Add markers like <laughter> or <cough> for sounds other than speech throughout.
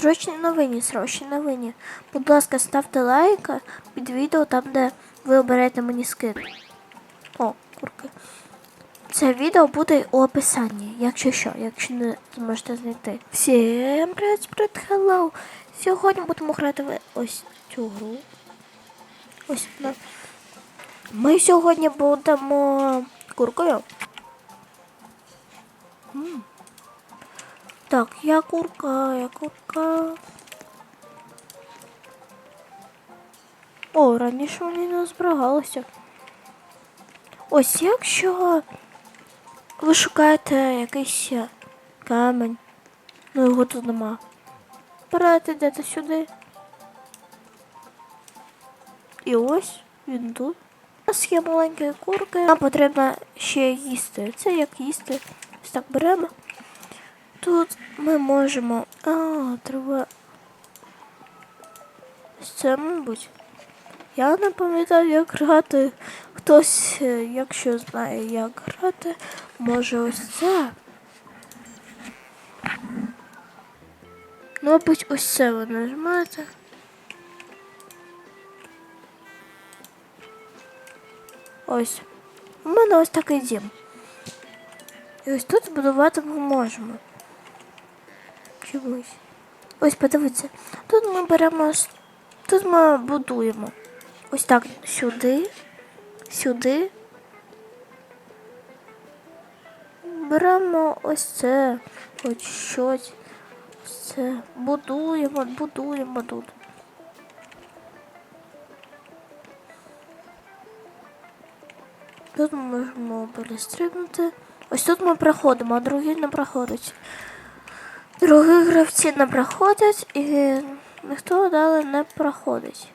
Срочні новині, срочні новині. Будь ласка, ставте лайк під відео там, де ви оберете мені скин. О, курки. Це відео буде у описанні, якщо що, якщо не зможете знайти. Всім привіт, привіт, hello! Сьогодні будемо грати в ось цю гру. Ось вона. Ми сьогодні будемо куркою. М. Так, я курка, я курка. О, раніше вони не зберігалися. Ось якщо ви шукаєте якийсь камень, ну його тут нема. Берете йдете сюди. І ось він тут. У нас є маленькі курки. Нам потрібно ще їсти. Це як їсти. Ось так беремо. Тут ми можемо. А, треба. Ось Це, мабуть. Я не пам'ятаю, як грати. Хтось, е, якщо знає, як грати, може ось це. Мабуть, ось це ви нажимаєте. Ось. У мене ось такий дім. І ось тут збудувати ми можемо. Чомусь. Ось подивіться. Тут ми беремо. Тут ми будуємо. Ось так сюди, сюди. Беремо ось це, хоч щось. Ось це. Будуємо, будуємо тут. Тут ми можемо перестрибнути. Ось тут ми проходимо, а другі не проходять. Другі гравці не проходять і ніхто далі не проходить.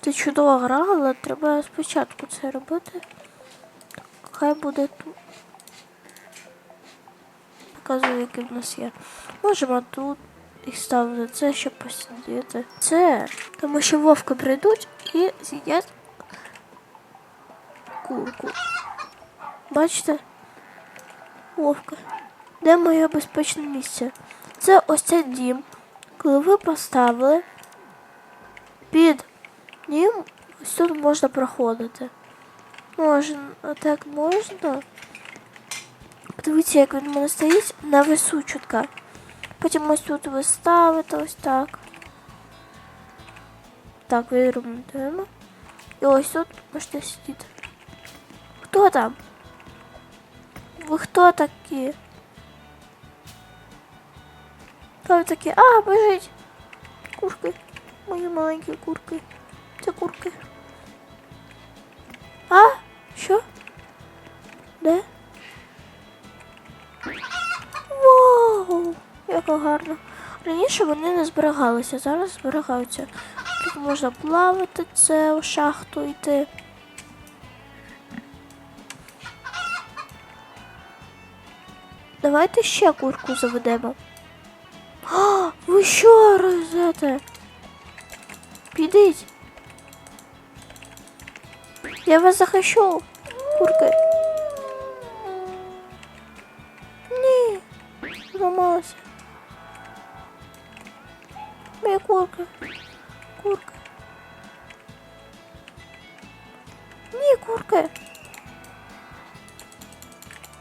Це чудова гра, але треба спочатку це робити. Хай буде тут. Показую, який в нас є. Можемо тут їх ставити. Це щоб посидіти. Це тому що вовки прийдуть і з'їдять курку. Бачите? Вовка. Де моє безпечне місце? Це ось цей дім. Коли ви поставили під ним, ось тут можна проходити. Можна, так можна. Подивіться, як він у мене стоїть на весу чутка. Потім ось тут ви ставите ось так. Так, виремонтуємо. І ось тут можете сидіти. Хто там? Ви хто такі? Ви такі? А, бежить! Курки. Мої маленькі курки. Це курки. А? Що? Де? Вау! Яка гарно. Раніше вони не зберігалися, зараз зберігаються. Тут можна плавати, це у шахту йти. Давайте ще курку заведемо. А, ви що розете? Підіть. Я вас захищу, курки. Ні, зламалася. Моя курка. Курка. Ні, курки.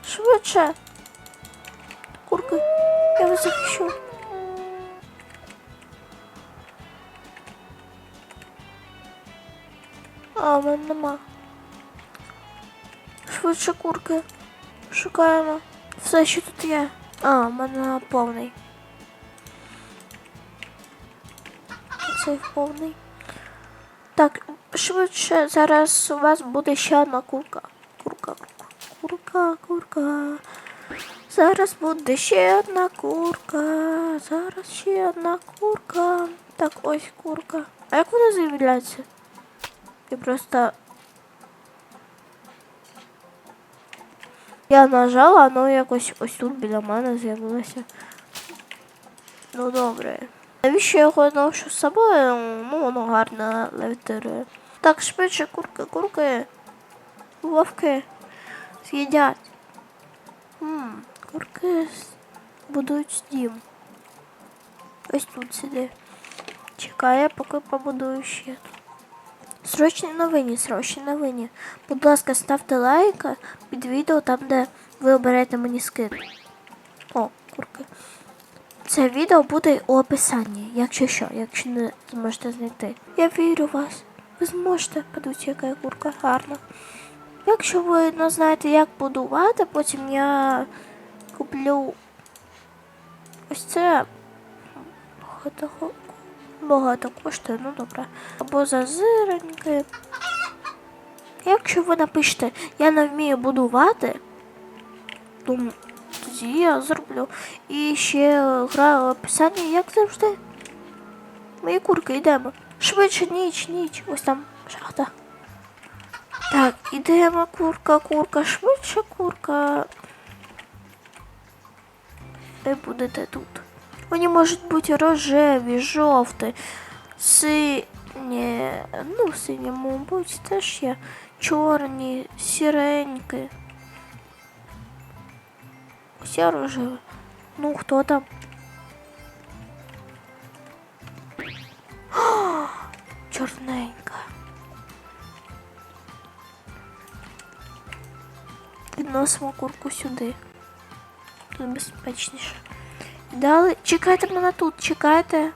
Швидше. Вас захищу. А, в мене нема. Швидше курки. Шукаємо. Все, що тут є. А, в мене повний. Цей повний. Так, швидше зараз у вас буде ще одна. Курка, курка, курка, курка. Зараз буде ще одна курка. Зараз ще одна курка. Так, ось курка. А як вона з'являється? Я просто. Я нажала, воно якось ось тут біля мене з'явилося. Ну добре. Навіщо я його ношу з собою? Ну, воно гарно левітирує. Так, швидше, курки, курки. Вовки. З'їдять. М, курки будують дім. Ось тут сиди. Чекає, поки побудую ще. Срочні новині, срочні новині. Будь ласка, ставте лайк під відео там, де ви оберете мені скин. О, курки. Це відео буде у описанні, якщо що, якщо не зможете знайти. Я вірю в вас. Ви зможете. Подивіться, яка курка гарна. Якщо ви не знаєте, як будувати, потім я куплю ось це багато, багато коштує, ну добре. Або зазиреньки. Якщо ви напишете, я не вмію будувати, то тоді я зроблю. І ще граю описання, як завжди. Мої курки йдемо. Швидше ніч, ніч. Ось там шахта. Так, ідемо, курка, курка, швидше курка. Ви будете тут. Вони можуть бути рожеві, жовті, сині, ну, сині, мабуть, теж є. Чорні, сіренькі. Ось я рожева. Ну, хто там? <gasps> О, Відносимо курку сюди. Тут безпечніше. Далі. Чекайте мене тут, чекайте.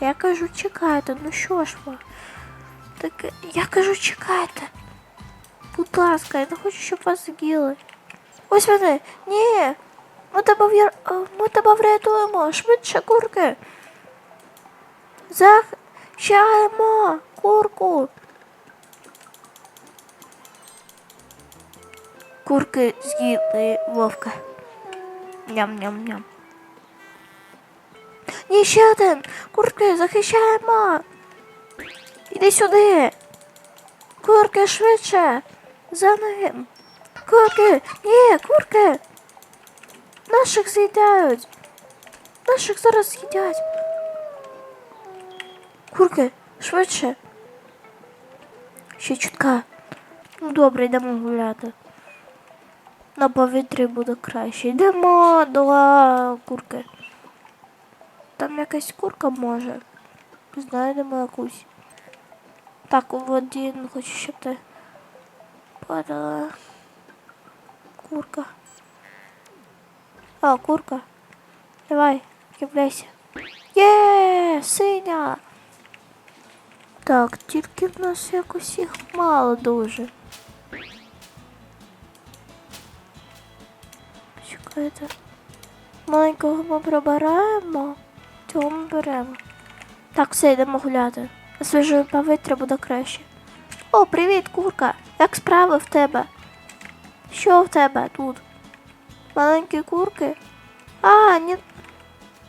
Я кажу, чекайте. Ну що ж ви? Так я кажу, чекайте. Будь ласка, я не хочу, щоб вас з'їли. Ось вони. Ні. Ми тебе, в'я- е, ми тебе врятуємо. Швидше курки. Захищаємо курку. Курки з'їли вовка. Ням-ням-ням. Ні, ще один. Курки, захищаємо. Іди сюди. Курки швидше. За ним. Курки. Ні, курки. Наших з'їдають. Наших зараз з'їдять. Курки, швидше. Ще чутка. Ну добре, йдемо гуляти. На повітрі буде краще. Йдемо до курки. Там якась курка може. Знайдемо якусь. Так, у воді не хочу, щоб ти падала. Курка. А, курка. Давай, являйся. Є, синя. Так, тільки в нас якось їх мало дуже. Чекайте. Маленького ми прибираємо, цього ми беремо. Так, все, йдемо гуляти. На свіже повітря буде краще. О, привіт, курка! Як справи в тебе? Що в тебе тут? Маленькі курки? А, ні.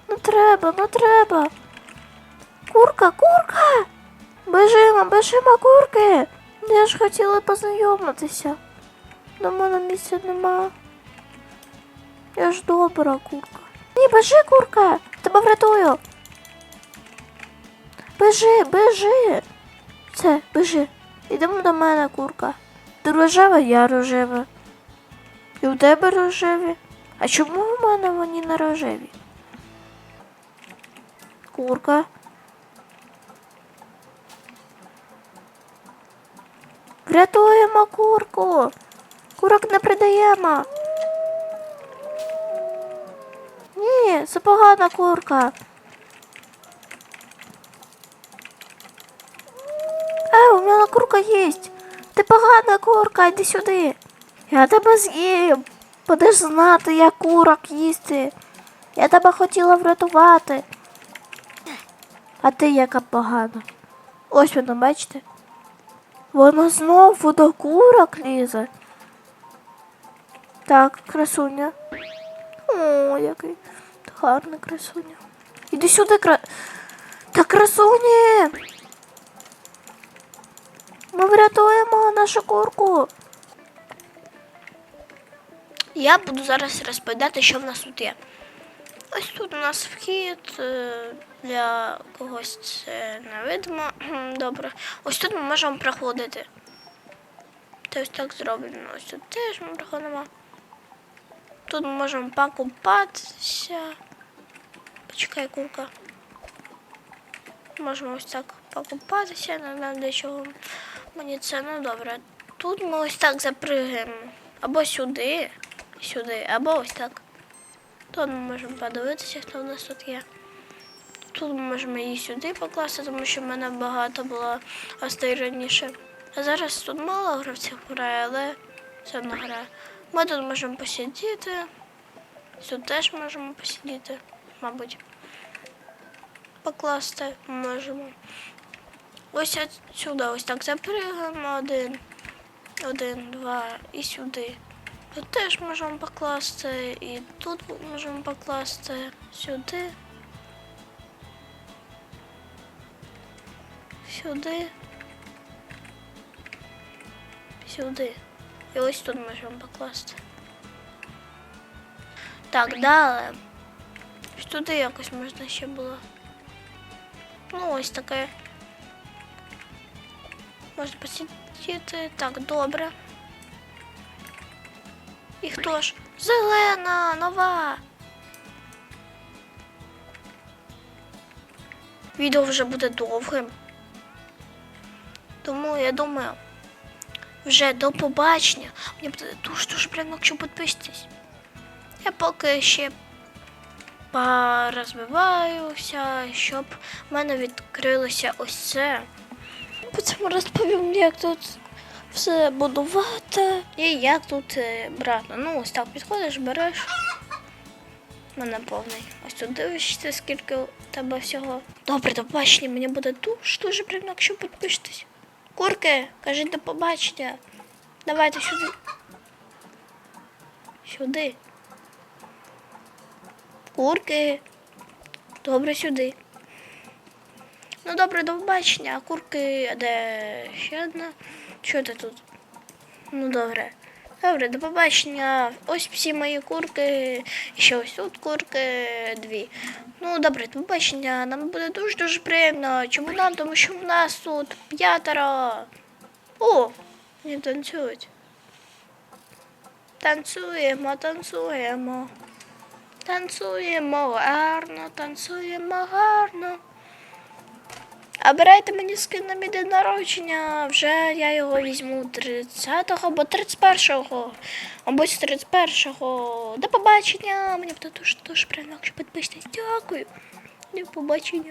Не треба, не треба. Курка, курка! Бежимо, бежимо, курки! Я ж хотіла познайомитися. На мене місця нема. Я ж добра курка. Ні, бежи, курка! Тебе врятую. Бежи, бежи. Все, бежи. Ідемо до мене, курка. Ти рожева, я рожева. І у тебе рожеві. А чому у мене вони не рожеві? Курка. Врятуємо курку. Курок не придаємо. Це погана курка. Е, у мене курка є. Ти погана курка, йди сюди. Я тебе з'їм. Будеш знати, як курок їсти. Я тебе хотіла врятувати. А ти яка погана. Ось воно, бачите? Воно знову до курок лізе. Так, красуня. О, який гарний красуня. Іди сюди, кра... Та красуні. Ми врятуємо нашу курку. Я буду зараз розповідати, що в нас тут є. Ось тут у нас вхід е, для когось це не видно. <clears throat> Добре. Ось тут ми можемо проходити. Це ось так зроблено. Ось тут теж ми проходимо. Тут ми можемо покупатися. Почекай, курка. Можемо ось так покупатися, не знаю для мені це ну добре. Тут ми ось так запригаємо. Або сюди, сюди, або ось так. Тут ми можемо подивитися, хто в нас тут є. Тут ми можемо її сюди покласти, тому що в мене багато було гостей раніше. А зараз тут мало гравців грає, але все одно грає. Ми тут можемо посидіти. Тут теж можемо посидіти, мабуть. Покласти можемо. Ось сюди ось так запригаємо один, один, два і сюди. Тут теж можемо покласти, і тут можемо покласти сюди. Сюди. Сюди. І ось тут можемо покласти. Так, далі. Сюди якось можна ще було. Ну, ось таке. Можна посидіти. Так, добре. І хто ж? Зелена, нова. Відео вже буде довгим. Тому я думаю, вже до побачення. Мені буде дуже дуже приємно, якщо підпишетесь. Я поки ще порозвиваюся, щоб в мене відкрилося ось це. Потім розповім, як тут все будувати і як тут е, брати. Ну, ось так підходиш, береш. У мене повний. Ось тут дивишся, скільки у тебе всього. Добре, до побачення. Мені буде дуже дуже приємно, якщо підпишетесь. Курки, кажіть до побачення. Давайте сюди. Сюди. Курки. Добре сюди. Ну добре, до побачення. А курки, де ще одна? Що ти тут? Ну добре. Добре, до побачення. Ось всі мої курки. Ще ось тут курки дві. Ну добре, до побачення. Нам буде дуже дуже приємно. Чому нам? Тому що в нас тут п'ятеро. О, не танцюють. Танцюємо, танцюємо. Танцюємо гарно, танцюємо гарно. Обирайте мені скин на мій день народження. Вже я його візьму 30-го або 31-го. Або 31-го. До побачення. Мені буде дуже дуже приємно, якщо підпишетесь. Дякую. До побачення.